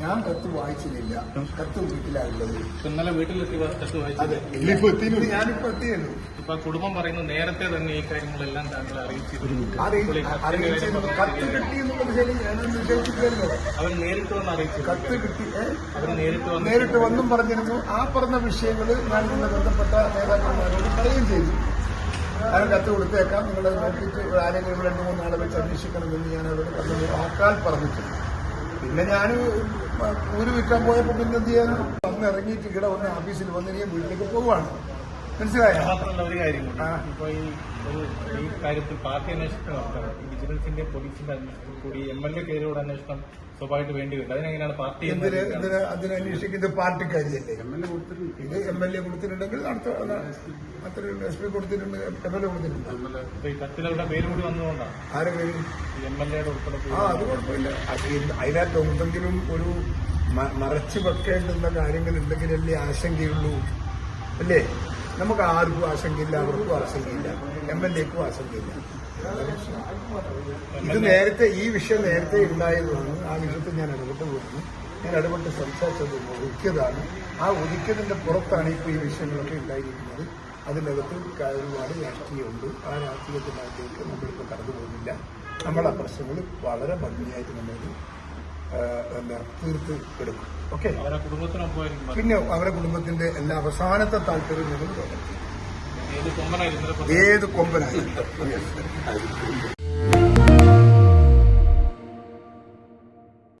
ഞാൻ കത്ത് വായിച്ചിട്ടില്ല. കത്ത് വീട്ടിലാണുള്ളത്. ഇന്നലെ വീട്ടിലെത്തി കത്ത് വായിച്ചത്? ഞാനിപ്പോ എത്തിയല്ലോ ഇപ്പൊ കുടുംബം പറയുന്നു നേരത്തെ തന്നെ ഈ കാര്യങ്ങളെല്ലാം താങ്കൾ അറിയിച്ചിരുന്നു. കത്ത് കിട്ടി എന്നുള്ളത് ശരി ഞാനൊന്നും വിശ്വസിക്കില്ലല്ലോ അവർ നേരിട്ട് വന്ന് അറിയിച്ചു കത്ത് കിട്ടി? അവർ നേരിട്ട് വന്ന് നേരിട്ട് വന്നും പറഞ്ഞിരുന്നു. ആ പറഞ്ഞ വിഷയങ്ങൾ ഞാൻ ഇന്ന് ബന്ധപ്പെട്ട നേതാക്കന്മാരോട് പറയുകയും ചെയ്തു. ഞാൻ കത്ത് കൊടുത്തേക്കാം. നിങ്ങൾ നോക്കിയിട്ട് ആരെങ്കിലും രണ്ടു മൂന്നാളെ വെച്ച് അന്വേഷിക്കണമെന്ന് ഞാൻ അവരോട് പറഞ്ഞു വാക്കാൽ പറഞ്ഞിട്ടുണ്ട്. പിന്നെ ഞാൻ ഊര് വിൽക്കാൻ പോയപ്പോൾ പിന്നെ എന്ത് ചെയ്യാനും? വന്ന് ഇറങ്ങിയിട്ട് ഇവിടെ വന്ന് ഓഫീസിൽ വന്ന് വീട്ടിലേക്ക് പോവുകയാണ് മനസ്സിലായോ? മാത്രമല്ല ഒരു കാര്യം കൂടി. ഇപ്പൊ ഈ ഒരു ഈ കാര്യത്തിൽ പാർട്ടി നടത്തണം വിജിലൻസിന്റെ പോലീസിന്റെ അന്വേഷണത്തിൽ കൂടി എം എൽ എ കയറിയോട് അന്വേഷണം സ്വാഭാവികമായിട്ട് വേണ്ടി വരും അതിനെങ്ങനെയാണ് പാർട്ടി എന്തിന് എന്തിന് അതിന് അന്വേഷിക്കുന്നത് പാർട്ടിക്കാരിയല്ലേ? ഇത് എം എൽ എ കൊടുത്തിട്ടുണ്ടെങ്കിൽ അടുത്ത അത്ര എസ് പി കൊടുത്തിട്ടുണ്ട് എം എൽ എ കൊടുത്തിട്ടുണ്ട്. ഈ കത്തിലവരുടെ പേര് കൂടി വന്നതുകൊണ്ടാണ് ആരെ പേര്? ഈ എം എൽ എയുടെ ഉൾപ്പെടെ ആ അത് കുഴപ്പമില്ല. അത് അതിനകത്ത് എന്തെങ്കിലും ഒരു മറച്ചു വെക്കേണ്ടുന്ന കാര്യങ്ങൾ ഉണ്ടെങ്കിലല്ലേ ആശങ്കയുള്ളൂ. അല്ലേ? നമുക്ക് ആർക്കും ആശങ്കയില്ല അവർക്കും ആശങ്കയില്ല എം എൽ എക്കും ആശങ്കയില്ല. ഇത് നേരത്തെ ഈ വിഷയം നേരത്തെ ഉണ്ടായതാണ് ആ വിഷയത്തിൽ ഞാൻ ഇടപെട്ട് പോകുന്നു ഞാൻ ഇടപെട്ട് സംസാരിച്ചത് ഒതുക്കിയതാണ്. ആ ഒതുക്കിയതിന്റെ പുറത്താണ് ഇപ്പോൾ ഈ വിഷയങ്ങളൊക്കെ ഉണ്ടായിരിക്കുന്നത്. അതിനകത്ത് ഒരുപാട് രാഷ്ട്രീയമുണ്ട്. ആ രാഷ്ട്രീയത്തിനകത്തേക്ക് നമ്മളിപ്പോൾ കടന്നു പോകുന്നില്ല. നമ്മളാ പ്രശ്നങ്ങൾ വളരെ ഭംഗിയായിട്ട് നമ്മൾ എന്താ തീർത്ത് എടുക്കും. ഓക്കെ. പിന്നെ അവരുടെ കുടുംബത്തിന്റെ എല്ലാ അവസാനത്തെ താല്പര്യം ഞങ്ങൾ ഏത് കൊമ്പനായിരുന്നു ഇന്നലെ ഏത് കൊമ്പനായി